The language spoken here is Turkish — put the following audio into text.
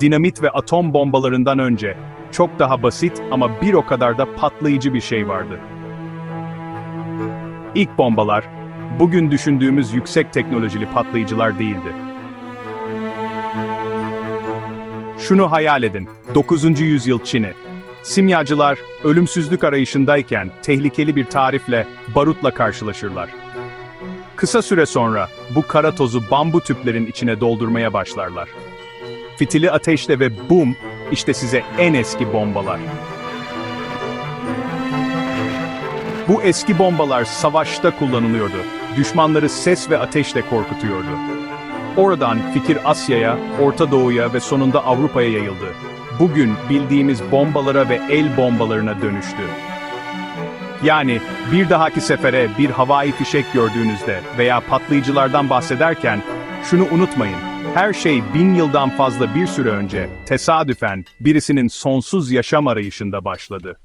dinamit ve atom bombalarından önce çok daha basit ama bir o kadar da patlayıcı bir şey vardı. İlk bombalar, bugün düşündüğümüz yüksek teknolojili patlayıcılar değildi. Şunu hayal edin, 9. yüzyıl Çin'i. Simyacılar, ölümsüzlük arayışındayken tehlikeli bir tarifle, barutla karşılaşırlar. Kısa süre sonra, bu kara tozu bambu tüplerin içine doldurmaya başlarlar. Fitili ateşle ve bum, işte size en eski bombalar. Bu eski bombalar savaşta kullanılıyordu. Düşmanları ses ve ateşle korkutuyordu. Oradan fikir Asya'ya, Orta Doğu'ya ve sonunda Avrupa'ya yayıldı. Bugün bildiğimiz bombalara ve el bombalarına dönüştü. Yani bir dahaki sefere bir havai fişek gördüğünüzde veya patlayıcılardan bahsederken şunu unutmayın. Her şey bin yıldan fazla bir süre önce tesadüfen birisinin sonsuz yaşam arayışında başladı.